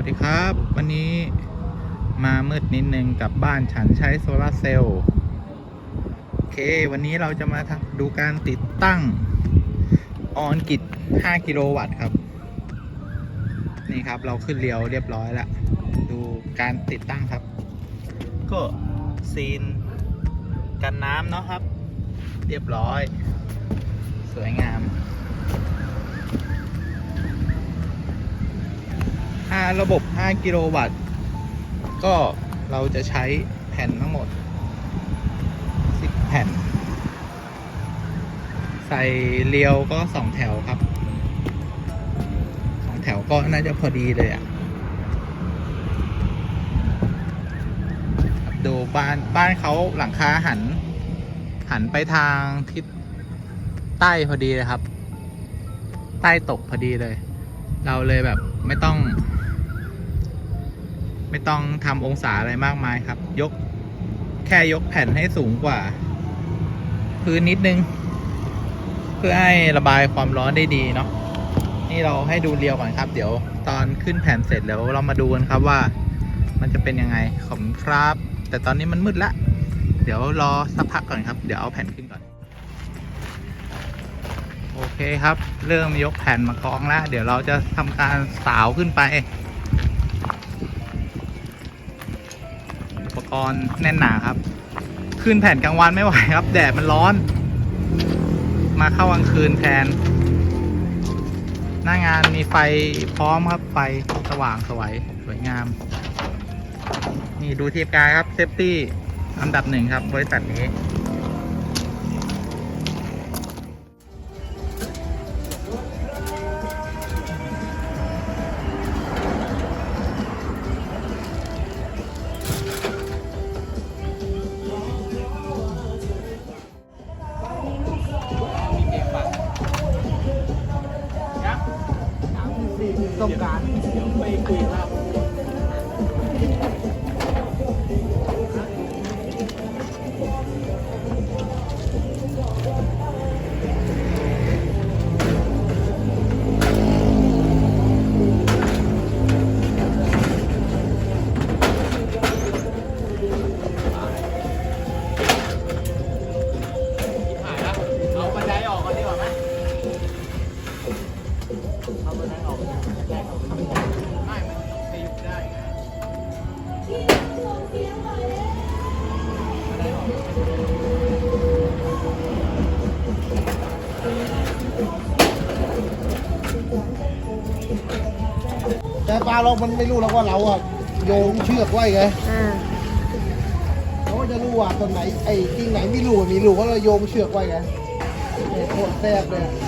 วัสดีครับ วันนี้มามืดนิดนึงกับบ้านฉันใช้โซลาร์เซลล์โอเค วันนี้เราจะมาดูการติดตั้งออนกิจ 5 กิโลวัตต์ครับ นี่ครับเราขึ้นเรียวเรียบร้อยแล้วดูการติดตั้งครับ ก็ซีนกันน้ำเนาะครับ เรียบร้อย สวยงาม อ่าระบบ 5 กิโลวัตต์ ก็เราจะใช้แผ่นทั้งหมด 10 แผ่น ใส่เรียวก็ 2 แถวครับ 2 แถวก็น่าจะพอดีเลยอะ่ะดูบ้านบ้านเขาหลังคาหัน หันไปทางทิศใต้พอดีเลยครับ ใต้ตกพอดีเลย เราเลยแบบ ไม่ต้อง ไม่ต้องทำองศาอะไรมากมายครับ ยกแค่ยกแผ่นให้สูงกว่า พื้นนิดนึง เพื่อให้ระบายความร้อนได้ดีเนาะนี่เราให้ดูเรียวก่อนครับ เดี๋ยวตอนขึ้นแผ่นเสร็จแล้วเรามาดูกันครับว่า มันจะเป็นยังไงขอบคุณครับ แต่ตอนนี้มันมืดละ เดี๋ยวรอสักพักก่อนครับ เดี๋ยวเอาแผ่นขึ้นก่อน โอเคครับ เริ่มยกแผ่นมากองแล้ว เดี๋ยวเราจะทำการสาวขึ้นไป อุปกรณ์แน่นหนาครับ ขึ้นแผ่นกลางวันไม่ไหวครับ แดดมันร้อน มาเข้ากลางคืนแทน หน้างานมีไฟพร้อมครับ ไฟสว่างสวยสวยงาม นี่ดูเทียบกายครับเซฟตี้อันดับหนึ่งครับบริษัทนี้ งการไปคุยครับหายละเอาบันไดออกก่อนดีกว่าไหมเอาบันไดออก แรกออกไม่มันขยุบได้ไงบันไดออกแต่ปลาเรา มันไม่รู้แล้วว่าเราอะโยงเชือกไว้ไงอ่า เขาก็จะรู้ว่าตอนไหนไอ้กิ่งไหนไม่รู้มีรู้เพราะเราโยงเชือกไว้ไงไอ้โคตรแซ่บเลยเ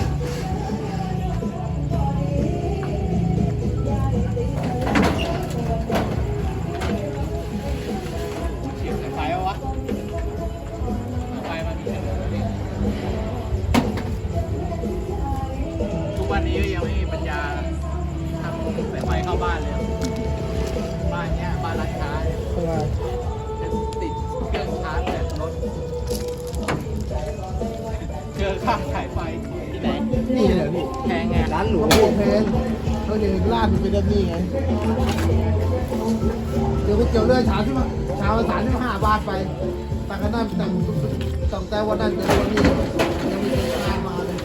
ตั้งแต่วันนั้นจนวันนี้ยังมีงานมาเลย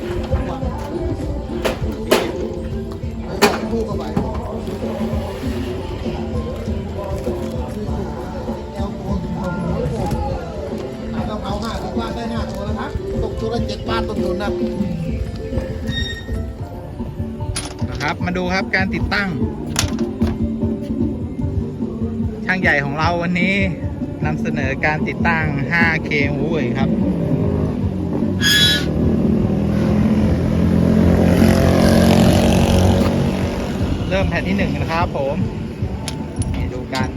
ว่าไอ้แบบพูดกันไปแอลโกหกร้อยหกขายกะเพราห้าสิบบาทได้ห้าตัวแล้วครับตกตัวละเจ็ดบาทต้นทุนนะนะครับมาดูครับการติดตั้ง ช่างใหญ่ของเราวันนี้นำเสนอการติดตั้ง 5K หูเว่ยครับ เริ่มแผ่นที่หนึ่งนะครับผมนี่ดูกัน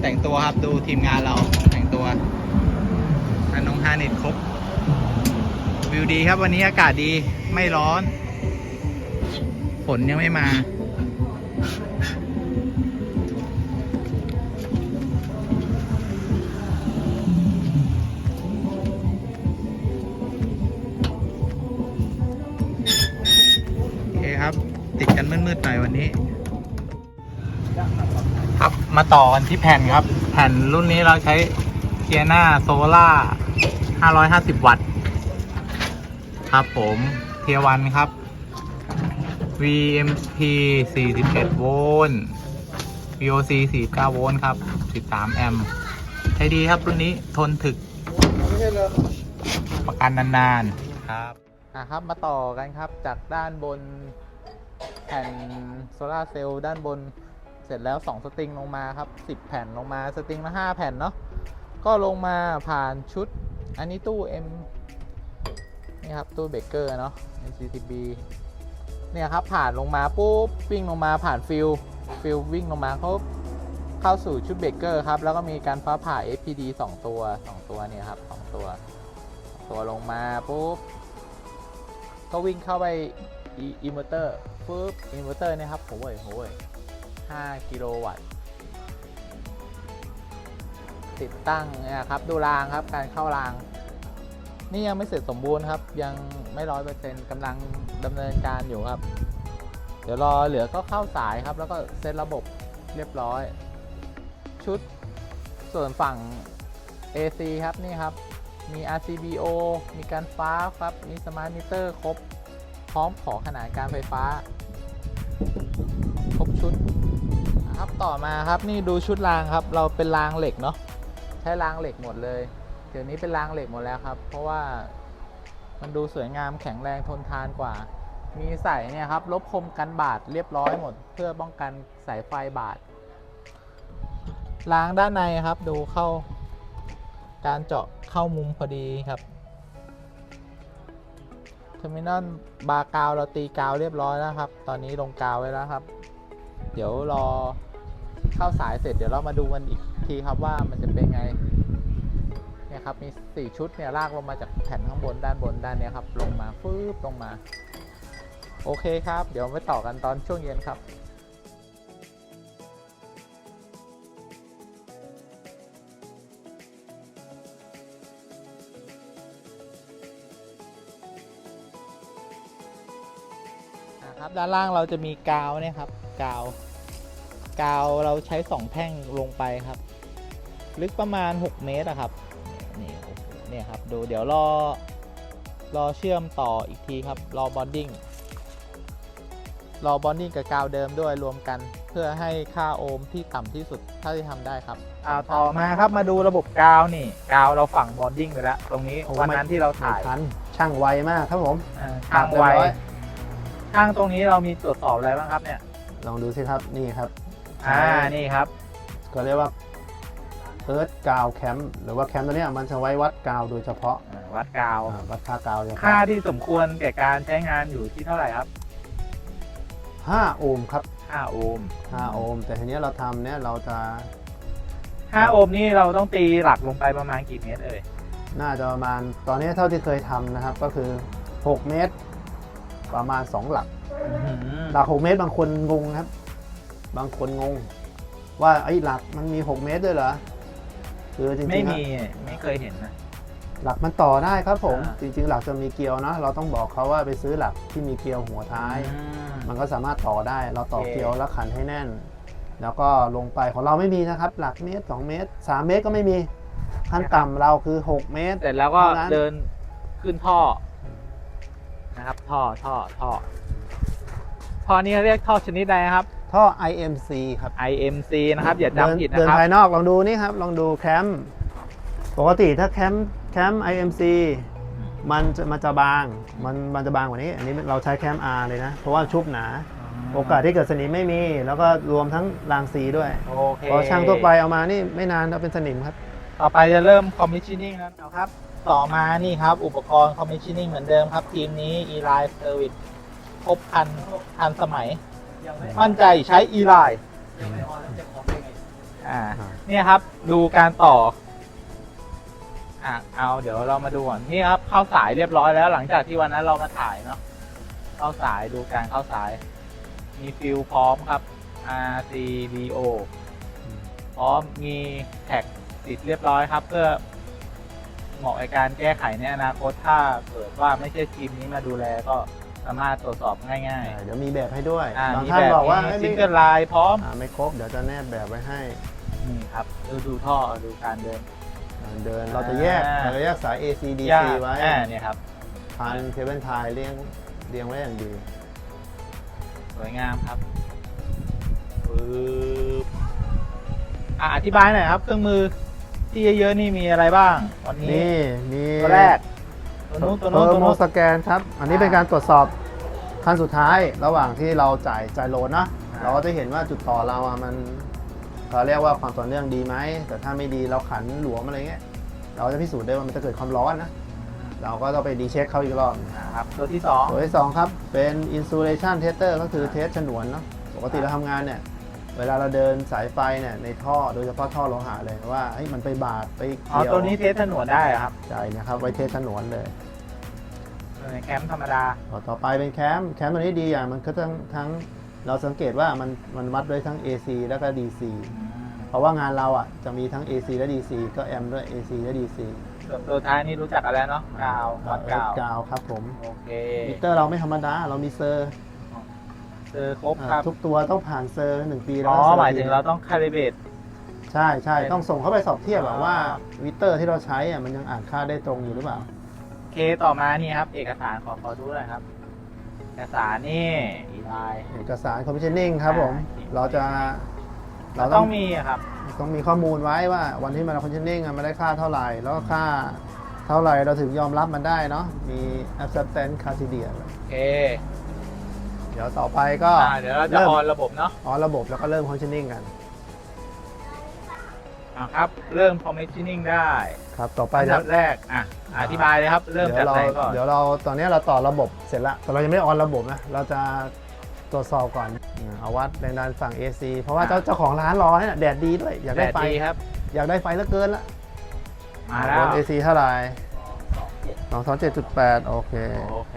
แต่งตัวครับดูทีมงานเราแต่งตัวอันนงฮานิดครบวิวดีครับวันนี้อากาศดีไม่ร้อน ฝนยังไม่มา ดกันมืดๆหน่อยวันนี้ ครับมาต่อกันที่แผ่นครับ แผ่นรุ่นนี้เราใช้เกียร์หน้าโซล่า550 วัตต์ ครับผมเทียวันครับ VMP 41 โวลต์ VOC 49 โวลต์ครับ 13 แอมป์ใช้ดีครับรุ่นนี้ทนถึกไม่ใช่เลยประกันนาน ๆ ครับ อะครับมาต่อกันครับจากด้านบนแผ่นโซลาเซลล์ด้านบนเสร็จแล้ว 2 สตริงลงมาครับ 10 แผ่นลงมาสตริงละ5แผ่นเนาะก็ลงมาผ่านชุด อันนี้ตู้ M นี่ครับตู้เบเกอร์เนาะ MCCB เนี่ยครับผ่านลงมาปุ๊บวิ่งลงมาผ่านฟิลฟิลวิ่งลงมาเขาเข้าสู่ชุดเบเกอร์ครับ แล้วก็มีการฟ้าผ่า FPD 2 ตัว 2 ตัวเนี่ยครับ 2 ตัว ตัวลงมาปุ๊บก็วิ่งเข้าไปอินเวอร์เตอร์ ปุ๊บอินเวอร์เตอร์เนี่ยครับโอ้ยโอ้ย5กิโลวัตต์ติดตั้งนี่ยครับดูรางครับการเข้าราง นี่ยังไม่เสร็จสมบูรณ์ครับ ยังไม่ร้อยเปอร์เซ็นต์กำลังดำเนินการอยู่ครับ เดี๋ยวรอเหลือก็เข้าสายครับ แล้วก็เซตระบบเรียบร้อย ชุดส่วนฝั่ง AC ครับนี่ครับ มี RCBO มีการฟ้าครับ มีสมาร์ทมิเตอร์ครบ พร้อมขอขนาดการไฟฟ้า ต่อมาครับนี่ดูชุดรางครับ เราเป็นรางเหล็กเนาะใช้รางเหล็กหมดเลยเดี๋ยวนี้เป็นรางเหล็กหมดแล้วครับ เพราะว่ามันดูสวยงามแข็งแรงทนทานกว่า มีใส่เนี่ยครับลบคมกันบาดเรียบร้อยหมด เพื่อป้องกันสายไฟบาดรางด้านในครับดูเข้า การเจาะเข้ามุมพอดีครับเทอร์มินอลบาร์กาวเราตีกาวเรียบร้อยแล้วครับ ตอนนี้ลงกาวไว้แล้วครับ เดี๋ยวรอ เข้าสายเสร็จเดี๋ยวเรามาดูกันอีกทีครับว่ามันจะเป็นไงเนี่ยครับมี 4 ชุดเนี่ยลากลงมาจากแผ่นข้างบนด้านบนด้านนี้ครับลงมาฟืบลงมา โอเคครับ เดี๋ยวไปต่อกันตอนช่วงเย็นครับนะครับด้านล่างเราจะมีกาวเนี่ยครับกาว กาวเราใช้2แท่งลงไปครับ ลึกประมาณ 6 เมตรอะครับนี่โอ้โหเนี่ยครับดูเดี๋ยวรอรอเชื่อมต่ออีกทีครับ รอบอนดิ้งรอบอนดิ้งกับกาวเดิมด้วยรวมกัน เพื่อให้ค่าโอห์มที่ต่ำที่สุดเท่าที่ทำได้ครับอ่าต่อมาครับมาดูระบบกาวนี่ กาวเราฝังบอนดิ้งไปแล้ว ตรงนี้วันนั้นที่เราถ่ายไม่ทันช่างไวมากครับผมอ่าช่างไวเรียบร้อยช่างตรงนี้เรามีตรวจสอบอะไรบ้างครับเนี่ย ลองดูสิครับนี่ครับ อ่านี่ครับ ก็เรียกว่าเอิร์ธกาวแคมป์หรือว่าแคมป์ตัวเนี้ยมันจะไว้วัดกาวโดยเฉพาะอ่าวัดกาว อ่าวัดค่ากาวเนี่ยค่าที่สมควรแก่การใช้งานอยู่ที่เท่าไหร่ครับ ห้าโอห์มครับ5 โอห์มห้าโอห์มแต่ทีเนี้ยเราทำเนี่ยเราจะ5โอห์มนี่เราต้องตีหลักลงไปประมาณกี่เมตรเอ่ยน่าจะประมาณตอนนี้เท่าที่เคยทำนะครับก็คือ 6 เมตร ประมาณ 2 หลัก หลัก 6 เมตรบางคนงงครับ บางคนงง ว่าไอ้หลักมันมี 6 เมตรด้วยเหรอคือจริงๆไม่อะมีไม่เคยเห็นนะหลักมันต่อได้ครับผมอ่าจริง ๆ หลักจะมีเกลียวนะเราต้องบอกเขาว่าไปซื้อหลักที่มีเกลียวหัวท้ายอืมมันก็สามารถต่อได้ เราต่อโอเคเกลียวแล้วขันให้แน่น แล้วก็ลงไปของเราไม่มีนะครับ หลักเมตร 2 เมตร 3 เมตรก็ไม่มีขั้นต่ำเราคือ 6 เมตรเสร็จแล้วก็เท่านั้นเดินขึ้นท่อนะครับ ท่อท่อท่อท่อนี้เรียกท่อชนิดใดนะครับ ท่อ IMC ครับ IMC นะครับอย่าเดินจำผิดนะเดินครับ ภายนอกลองดูนี่ครับ ลองดูแคมป์ปกติถ้าแคมป์แคมป์ IMC มันจะมันจะบางมันมันจะบางกว่านี้ อันนี้เราใช้แคมป์ R เลยนะ เพราะว่าชุบหนา โอกาสที่เกิดสนิมไม่มี แล้วก็รวมทั้งรางสีด้วยโอเคพอช่างทั่วไปเอามานี่ไม่นานก็เป็นสนิมครับ ต่อไปจะเริ่ม commissioning แล้วนะครับ ต่อมานี่ครับอุปกรณ์ commissioning เหมือนเดิมครับ ทีมนี้ e-line service ครบคันทันสมัย มั่นใจใช้ e-line อ่าเนี่ยครับดูการต่ออะเอาเดี๋ยวเรามาดูก่อนนี่ครับเข้าสายเรียบร้อยแล้ว หลังจากที่วันนั้นเรามาถ่ายเนาะเข้าสายดูการเข้าสาย มีฟิลพร้อมครับ RCBO พร้อมมีแท็กติดเรียบร้อยครับ เพื่อเหมาะในการแก้ไขในอนาคตถ้าเกิดว่าไม่ใช่ทีมนี้มาดูแลก็ สามารถตรวจสอบง่ายอ่าเดี๋ยวมีแบบให้ด้วยๆ อ่าบางมีท่านแบบบอกว่ามีเอ้ยซิไม่งเกิลไลน์พร้อมอ่าไม่ครบเดี๋ยวจะแนบแบบไว้ให้นี่ครับดูดูท่อดูการเดิน อ่าเดินเราจะแยกอ่า เราจะแยกสาย AC ยา DC กไว้อ่าเนี่ยครับ พันเคเบิลไทยเรียงเรียงไว้อย่างดี สวยงามครับปึ๊บอะอธิบายหน่อยครับ เครื่องมือที่เยอะๆนี่มีอะไรบ้าง วันนี้นี่มีตัวแรก ตัวนู้นตัวเทนู้นอตัวร์โมนู้น สแกนครับ อันนี้เป็นการตรวจสอบขั้นสุดท้ายระหว่างที่เราจ่ายจ่ายโหลดเนอะอ่าเราก็จะเห็นว่าจุดต่อเราอะมันเขาเรียกว่าความต่อเนื่องดีไหม แต่ถ้าไม่ดีเราขันหลวมอะไรเงี้ย เราจะพิสูจน์ได้ว่ามันจะเกิดความร้อนนะ เราก็ต้องไปดีเช็คเขาอีกรอบนะครับตัวที่สองตัวที่สองครับ เป็น insulation tester ก็คือเทสฉนวนเนาะปกติเราทำงานเนี่ย เวลาเราเดินสายไฟเนี่ยในท่อโดยเฉพาะท่อโลหะเลยว่าเฮ้ยมันไปบาดไปอ๋อเกี่ยวตัวนี้เทสถนนได้เหรอครับ ใช่นะครับไว้เทสฉนวนเลย ในแคมป์ธรรมดา ต่อต่อไปเป็นแคมป์แคมป์ตัวนี้ดีอย่างมันก็ทั้งทั้งเราสังเกตว่ามันมันวัดด้วยทั้ง AC แล้วก็ DC เพราะว่างานเราอะจะมีทั้ง AC และ DC ก็แอมด้วย AC และ DC ส่วนตัวท้ายนี่รู้จักกันแล้วเนาะกาววัดกาวกาวครับผมโอเคมิเตอร์เราไม่ธรรมดา เรามีเซอร์เจอครบอ่าครับทุกตัวต้องผ่านเซอร์หนึ่งปีแล้วอ๋อก็ซอร์หมายถึงเราต้องคาลิเบตใช่ใช่ต้องส่งเข้าไปสอบเทียบอะอ๋อว่ามิเตอร์ที่เราใช้อะมันยังอ่านค่าได้ตรงอยู่หรือเปล่า เคต่อมานี่ครับ เอกสารขอขอดูหน่อยครับ เอกสารนี่อีไลน์ เอกสารคอมมิชชั่นนิ่งครับผม อ่า เราจะ เราต้ต้อองงมีอะครับ ต้องมีข้อมูลไว้ว่า วันที่มันคอนเทนนิ่งมันได้ค่าเท่าไหร่ แล้วก็ค่าเท่าไหร่เราถึงยอมรับมันได้เนาะ มี acceptance criteria โอเคเดี๋ยวต่อไปก็อ่าเดี๋ยวเราจะริ่มออนระบบเนาะออนระบบแล้วก็เริ่ม functioning กัน อ่าครับ เริ่ม commissioning ได้ครับต่อไปอันเดี๋ดัยวบแรกอะอธิบายเลยครับ เริ่มเดี๋จายกวเราไหนก่อนเดี๋ยวเราตอนนี้เราต่อระบบเสร็จแล้วแต่เรายังไม่ออนระบบนะเราจะตรวจสอบก่อนอืมเอาวัดแรงดันฝั่ง AC เพราะว่าเจ้าเจ้าของร้านรอให้น่ะแดดดีด้วยอยากได้ไฟแดดีครับ อยากได้ไฟเหลือเกินละ มาแล้วน AC เท่าไหร่227.8โอเคโอเค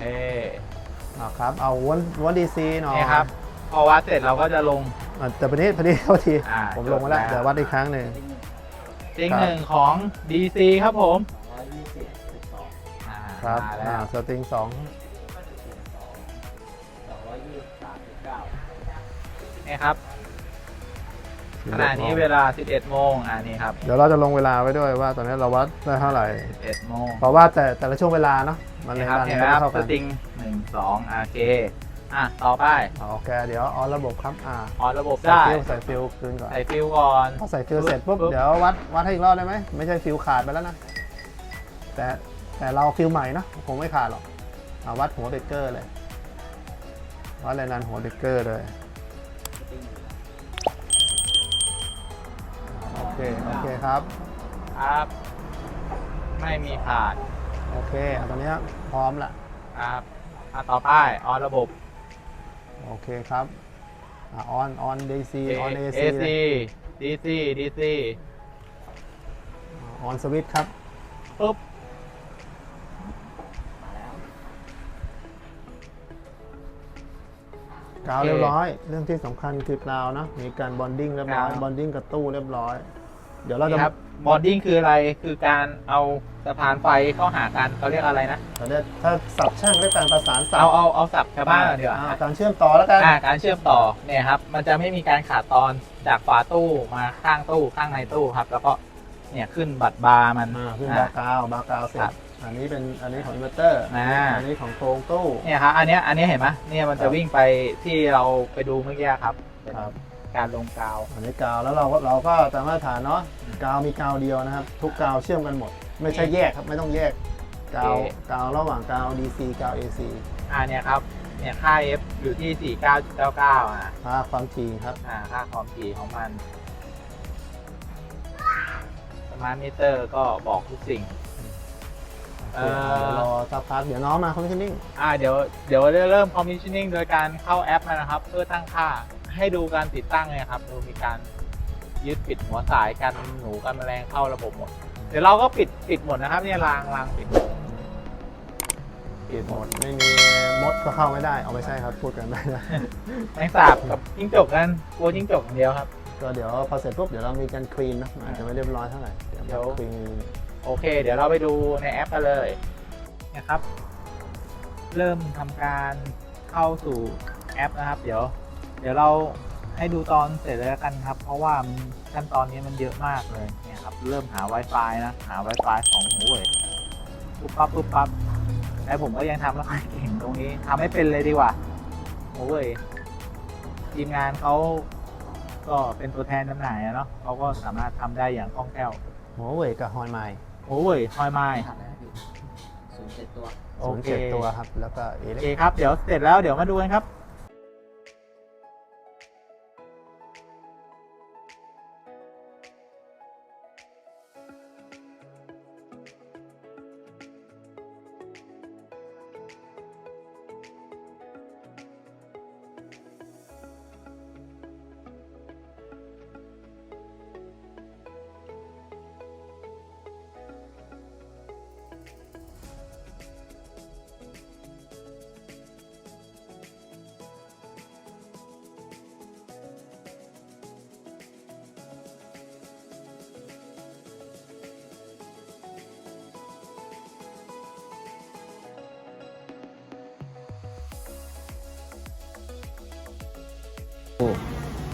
อ่าครับ เอาวนวน DC หน่อยนี่ครับ พอวัดเสร็จเราก็จะลง อะแต่พอดีพอดีเท่าที อ่าผมลงมาแล้วจดแล้ว เดี๋ยววัดอีกครั้งหนึ่ง จริงหนึ่งของ DC ครับผมอ่าครับมาแล้อ่าวสตริงสองนี่ครับขณะนี้เวลา 11 โมงอ่านี่ครับ เดี๋ยวเราจะลงเวลาไว้ด้วยว่าตอนนี้เราวัดได้เท่าไหร่ 11 โมงเพราะว่าแต่แต่ละช่วงเวลาเนาะมันนี่ในครับรันเห็นไม่ไหมครับเท่าสกันตริงหนึ่งสองโอเค อะต่อไปโอเคเดี๋ยวออนระบบครับอ่าออนระบบใส่ได้ฟิลใส่ฟิลคืนก่อนใส่ฟิลก่อนพอใส่ฟิลเสร็จปุ๊บปุ๊บเดี๋ยววัดวัดให้อีกรอบได้ไหมไม่ใช่ฟิลขาดไปแล้วนะแต่แต่เราฟิลใหม่เนาะคงไม่ขาดหรอกเอาวัดหัวเบรกเกอร์เลยวัดแรงดันหัวเบรกเกอร์เลยโอเคโอเคครับครับ ไม่มีขาดโอเคอะตอนนี้พร้อมละครับอะต่อไปออนระบบ โอเคครับอะออนออน DC ออน AC AC DC DC ออนสวิตช์ครับปุ๊บกาวเรียบร้อย เรื่องที่สำคัญคือกาวนะ มีการบอนดิ้งเรียบร้อยกาวบอนดิ้งกับตู้เรียบร้อย เดี๋ยวเราจะนี่ครับบอดดิ้งคืออะไรคือการเอา สะพานไฟเข้าหากันเขาเรียกอะไรนะเราจะถ้าสับช่างด้วยการประสานสับเอาเอาเอาสับชาวบ้านก่อนดีกว่าอ่การเชื่อมต่อแล้วกันอ่าการเชื่อมต่อเนี่ยครับ มันจะไม่มีการขาดตอนจากฝาตู้มาข้างตู้ข้างในตู้ครับ แล้วก็เนี่ยขึ้นบัตรบาร์มัน อ่าขึ้นอ่าบากาวบากาวเสร็ครัจบอันนี้เป็นอันนี้ของอินเวอร์เตอร์อ่า อันนี้ของโครงตู้ เนี่ยครับอันเนี้ยอันเนี้ยเห็นไหมเนี่ยมันครัจะบวิ่งไปที่เราไปดูเมื่อกี้ครับเป็นครับการลงกาว อันนี้กาวแล้วเราก็เราก็ตามมาตรฐานเนาะกาวมีกาวเดียวนะครับ ทุกกาวเชื่อมกันหมด ไม่ใช่แยกครับไม่ต้องแยกกาวกาวระหว่างกาว DC กาว AC อ่าเนี่ยครับเนี่ยค่า F อยู่ที่ 49.99อะค่าความถี่ครับ อ่าค่าความถี่ของมันสมาร์ทมิเตอร์ก็บอกทุกสิ่งโอเคเดี๋ยวรอสักพักเดี๋ยวน้องมาคอมมิชชั่นนิ่งอ่าเดี๋ยวเดี๋ยวจะเริ่ม commissioning โดยการเข้าแอปนะครับ เพื่อตั้งค่าให้ดูการติดตั้งเลยครับดูมีการยึดปิดหัวสายกันหนูกันแมลงเข้าระบบหมด เดี๋ยวเราก็ปิดปิดหมดนะครับเนี่ยรางรางปิดปิดหมดไม่มีมดก็เข้าไม่ได้ เอาไม่ใช่ครับพูดกันไม่ได้แมงสาบกับจิ้งจกกันกลัวจิ้งจกอย่างเดียวครับก็เดี๋ยวพอเสร็จปุ๊บเดี๋ยวเรามีการคลีนนะอาจจะไม่เรียบร้อยเท่าไหร่เดี๋ยวเดี๋ยวคลีนโอเค เดี๋ยวเราไปดูในแอปกันเลยนะครับ เริ่มทำการเข้าสู่แอปนะครับ เดี๋ยว เดี๋ยวเรา ให้ดูตอนเสร็จเลยแล้วกันครับ เพราะว่ามันขั้นตอนนี้มันเยอะมากเลยเนี่ยครับเริ่มหา Wi-Fi นะ หา Wi-Fi ของหูเว่ยปุ๊บปั๊บปุ๊บปั๊บแล้วผมก็ยังทำแล้วไม่เก่งตรงนี้ทำให้เป็นเลยดีกว่าหูเว่ยทีมงานเขาก็เป็นตัวแทนจำหน่ายอะเนาะเขาก็สามารถทำได้อย่างคล่องแคล่วหัวเว่ยกับฮอนไมล์หูเว่ยทอยไม้หันนะครับพี่ศูนย์เจ็ดตัว โอศูนย์เคเจ็ดตัวครับ แล้วก็เอโอเล็กเคครับ เดี๋ยวเสร็จแล้วเดี๋ยวมาดูกันครับ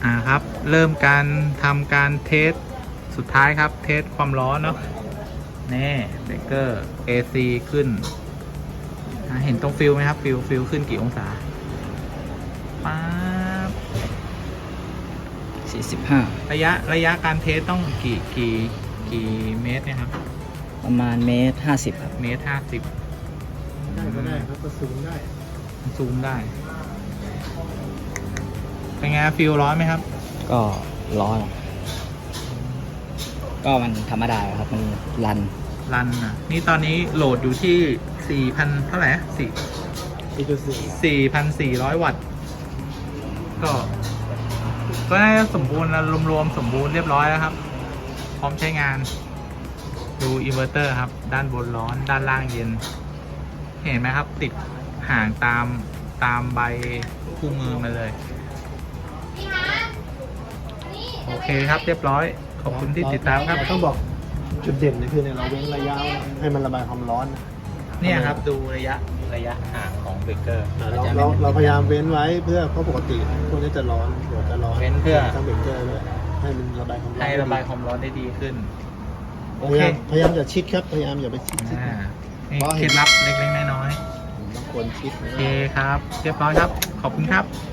อ่าครับ เริ่มการทำการเทสสุดท้ายครับ เทสความร้อนเนาะนี่เบเกอร์ AC ขึ้นอ่าเห็นตรงฟิลไหมครับ ฟิลฟิลขึ้นกี่องศาป๊าบสี่สิบห้าระยะระยะการเทสต้องกี่กี่กี่เมตรเนี่ยครับ ประมาณเมตรห้าสิบครับ เมตรห้าสิบได้ก็ได้ครับก็ซูมได้ซูมได้ เป็นไงฟิลร้อนไหมครับ ก็ร้อนก็มันธรรมดาครับมันรันรันอะ นี่ตอนนี้โหลดอยู่ที่สี่พันเท่าไหร่สี่อีกสี่สี่พันสี่ร้อยวัตต์ ก็ ก็น่าจะสมบูรณ์แล้วรวมๆ สมบูรณ์เรียบร้อยแล้วครับ พร้อมใช้งาน ดูอินเวอร์เตอร์ครับ ด้านบนร้อน ด้านล่างเย็น เห็นไหมครับ ติดห่างตามตามใบคู่มือมาเลย โอเคครับเรียบร้อย ขอบคุณที่ติดตามครับ เต้องบอกจุดเด่นเนี่ยคือเนี่ยเราเว้นระยะให้มันระบายความร้อนเนี่ยครับดูระยะระยะห่างของเบเกอร์เราเราเราพยายามเว้นไว้เพื่อเพราะปกติพวกนี้จะร้อนหัวจะร้อนเว้นเพื่อ ทั้งเบรกเกอร์ด้วยให้มันระบายความร้อนให้ระบายความร้อนได้ดีขึ้น โอพยาเคยามพยายามอย่าชิดครับพยายามอย่าไปชิดชิดอ่านี่เพราะเคเห็ล็นดลับเล็กๆน้อยบางคนชิดๆนะ โอเคครับ เรียบร้อยครับ ขอบคุณครับค